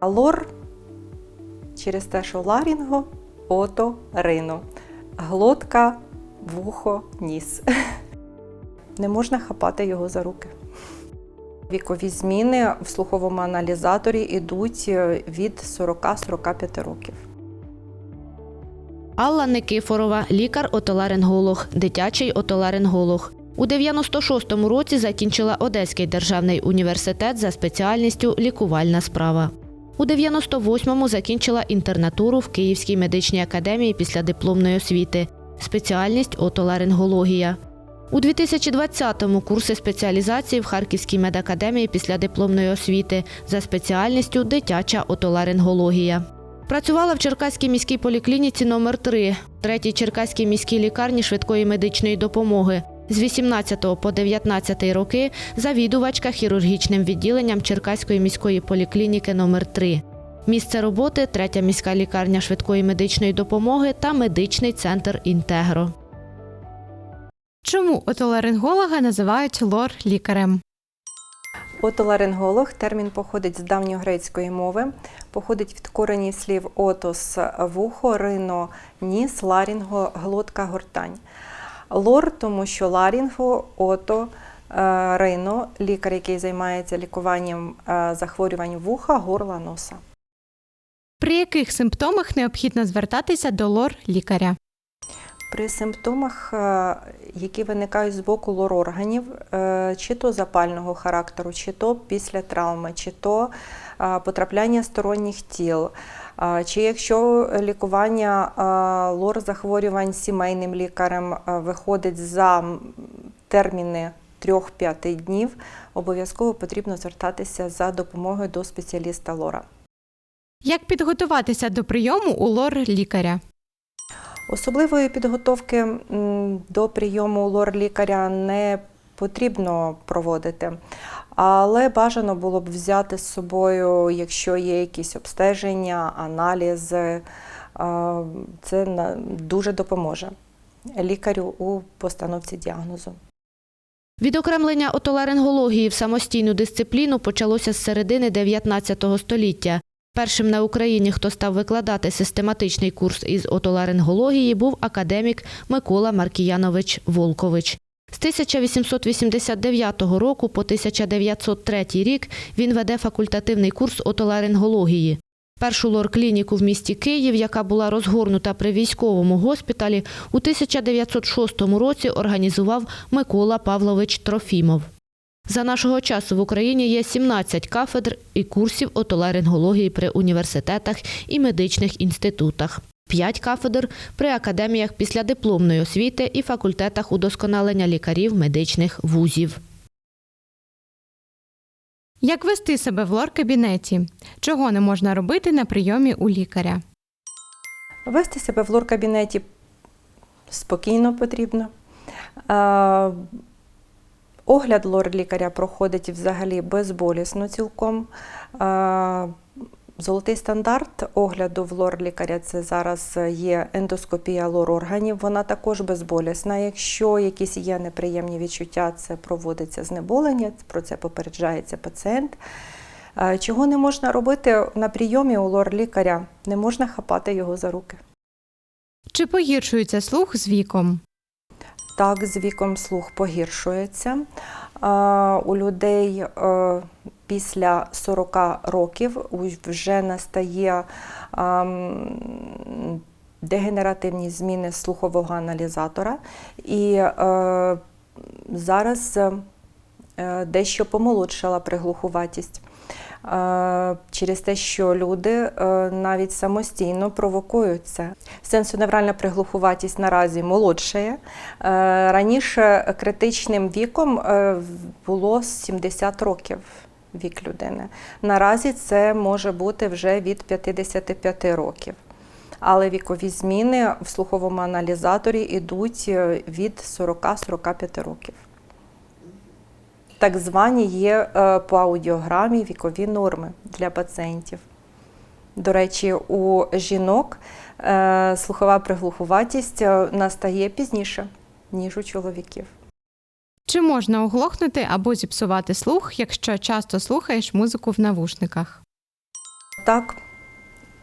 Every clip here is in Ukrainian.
А лор через те, що ларінго, ото, рино. Глотка, вухо, ніс. Не можна хапати його за руки. Вікові зміни в слуховому аналізаторі йдуть е, від 40-45 років. Алла Никифорова, лікар-отоларинголог, дитячий отоларинголог. У 96-му році закінчила Одеський державний університет за спеціальністю лікувальна справа. У 98-му закінчила інтернатуру в Київській медичній академії після дипломної освіти, спеціальність отоларингологія. У 2020-му курси спеціалізації в Харківській медакадемії після дипломної освіти за спеціальністю дитяча отоларингологія. Працювала в Черкаській міській поліклініці номер 3 третій Черкаській міській лікарні швидкої медичної допомоги. З 18 по 19 роки завідувачка хірургічним відділенням Черкаської міської поліклініки номер 3 Місце роботи третя міська лікарня швидкої медичної допомоги та медичний центр Інтегро. Чому отоларинголога називають лор-лікарем? Отоларинголог термін походить з давньогрецької мови, походить від коренів слів отос вухо, рино, ніс, ларінго, глотка, гортань. Лор, тому що ларінго, ото, е, рино, лікар, який займається лікуванням е, захворювань вуха, горла, носа. При яких симптомах необхідно звертатися до лор-лікаря? При симптомах, е, які виникають з боку лор-органів, чи то запального характеру, чи то після травми, чи то потрапляння сторонніх тіл, чи якщо лікування е, лор-захворювань сімейним лікарем виходить за терміни 3-5 днів, обов'язково потрібно звертатися за допомогою до спеціаліста лора. Як підготуватися до прийому у лор-лікаря? Особливої підготовки до прийому лор-лікаря не потрібно проводити, але бажано було б взяти з собою, якщо є якісь обстеження, аналізи. Це дуже допоможе лікарю у постановці діагнозу. Відокремлення отоларингології в самостійну дисципліну почалося з середини 19 століття. Першим на Україні, хто став викладати систематичний курс із отоларингології, був академік Микола Маркіянович Волкович. З 1889 року по 1903 рік він веде факультативний курс отоларингології. Першу лор-клініку в місті Київ, яка була розгорнута при військовому госпіталі, у 1906 році організував Микола Павлович Трофімов. За нашого часу в Україні є 17 кафедр і курсів отоларингології при університетах і медичних інститутах. 5 кафедр при академіях післядипломної освіти і факультетах удосконалення лікарів медичних вузів. Як вести себе в лор-кабінеті? Чого не можна робити на прийомі у лікаря? Вести себе в лор-кабінеті спокійно потрібно. Огляд лор-лікаря проходить взагалі безболісно цілком. Е, Золотий стандарт огляду в лор-лікаря це зараз є ендоскопія лор-органів. Вона також безболісна. Якщо якісь є неприємні відчуття, це проводиться знеболення, про це попереджається пацієнт. Е, Чого не можна робити на прийомі у лор-лікаря? Не можна хапати його за руки. Чи погіршується слух з віком? Так, з віком слух погіршується. У людей е, після 40 років вже настає дегенеративні зміни слухового аналізатора. І е, зараз е, дещо помолодшала приглухуватість. Е, Через те, що люди е, навіть самостійно провокують це. Сенсоневральна приглухуватість наразі молодшає. Е, Раніше критичним віком було 70 років вік людини. Наразі це може бути вже від 55 років. Але вікові зміни в слуховому аналізаторі йдуть е, від 40-45 років. Так звані є е, по аудіограмі вікові норми для пацієнтів. До речі, у жінок е, слухова приглухуватість настає пізніше, ніж у чоловіків. Чи можна оглохнути або зіпсувати слух, якщо часто слухаєш музику в навушниках? Так,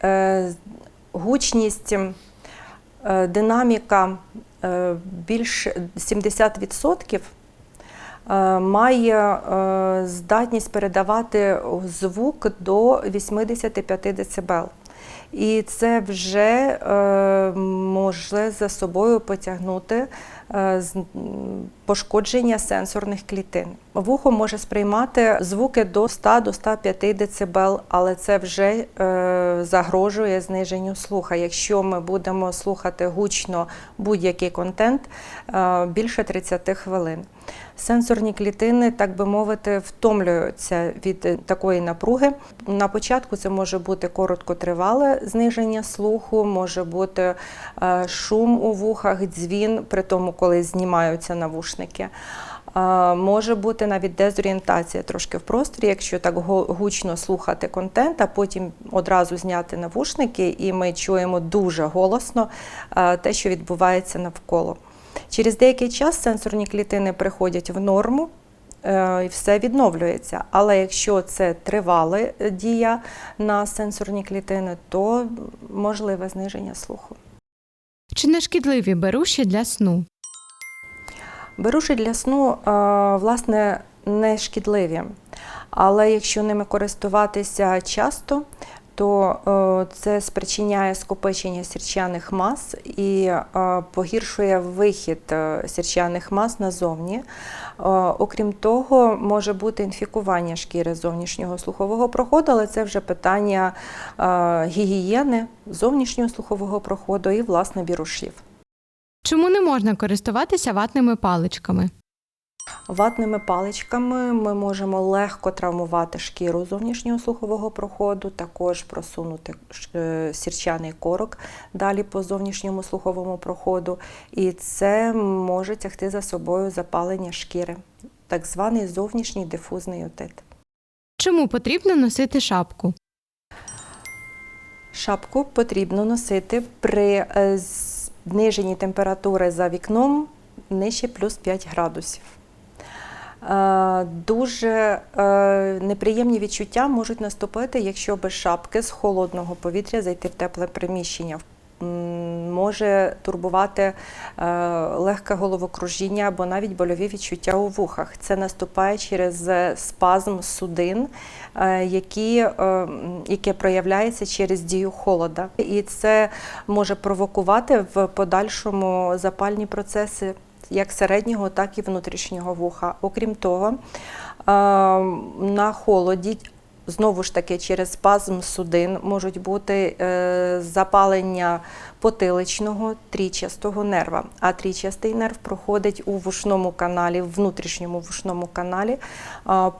е, гучність, е, динаміка е, більш 70% е, має здатність передавати звук до 85 дБ. І це вже е, може за собою потягнути е, пошкодження сенсорних клітин. Вухо може сприймати звуки до 100 до 105 дБ, але це вже е, загрожує зниженню слуха. Якщо ми будемо слухати гучно будь-який контент більше 30 хвилин. Сенсорні клітини, так би мовити, втомлюються від е, такої напруги. На початку це може бути короткотривале зниження слуху, може бути е, шум у вухах, дзвін, при тому, коли знімаються навушники. Е, Може бути навіть дезорієнтація трошки в просторі, якщо так гучно слухати контент, а потім одразу зняти навушники, і ми чуємо дуже голосно те, що відбувається навколо. Через деякий час сенсорні клітини приходять в норму. е, І все відновлюється. Але якщо це тривала е, дія на сенсорні клітини, то можливе зниження слуху. Чи не шкідливі беруші для сну? Беруші для сну, е, власне, не шкідливі, але якщо ними користуватися часто, то е, це спричиняє скопичення сірчаних мас і е, погіршує вихід е, сірчаних мас назовні. Окрім того, може бути інфікування шкіри зовнішнього слухового проходу, але це вже питання гігієни зовнішнього слухового проходу і власне вірушів. Чому не можна користуватися ватними паличками? Ватними паличками ми можемо легко травмувати шкіру зовнішнього слухового проходу, також просунути е, сірчаний корок далі по зовнішньому слуховому проходу, і це може тягти за собою запалення шкіри, так званий зовнішній дифузний отит. Чому потрібно носити шапку? Шапку потрібно носити при е, зниженні температури за вікном нижче плюс 5 градусів. Е, Дуже е, неприємні відчуття можуть наступити, якщо без шапки з холодного повітря зайти в тепле приміщення. Може турбувати е, легке головокружіння або навіть больові відчуття у вухах. Це наступає через спазм судин, які, яке проявляється через дію холода. І це може провокувати в подальшому запальні процеси як середнього, так і внутрішнього вуха. Окрім того, е, на холоді. Знову ж таки, через спазм судин можуть бути е, запалення потиличного трічастого нерва. А трічастий нерв проходить у вушному каналі, в внутрішньому вушному каналі,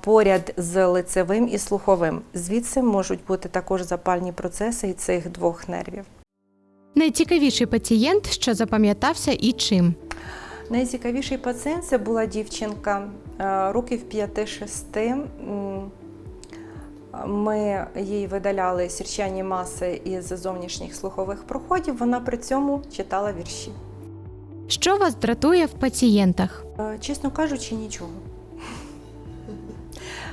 поряд з лицевим і слуховим. Звідси можуть бути також запальні процеси цих двох нервів. Найцікавіший пацієнт, що запам'ятався і чим? Найцікавіший пацієнт це була дівчинка е, років 5-6. Ми їй видаляли сірчані маси із зовнішніх слухових проходів. Вона при цьому читала вірші. Що вас дратує в пацієнтах? Е, Чесно кажучи, нічого.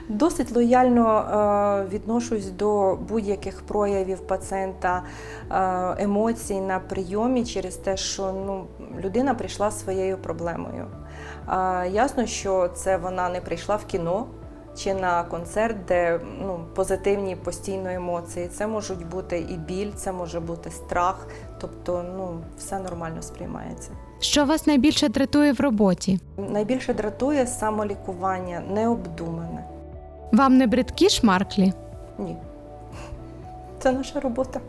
Досить лояльно е, відношусь до будь-яких проявів пацієнта е, емоцій на прийомі через те, що ну, людина прийшла своєю проблемою. Ясно, що це вона не прийшла в кіно чи на концерт, де ну, позитивні постійно емоції. Це можуть бути і біль, це може бути страх, тобто ну, все нормально сприймається. Що вас найбільше дратує в роботі? Найбільше дратує самолікування, необдумане. Вам не бридкі шмарклі? Ні. Це наша робота.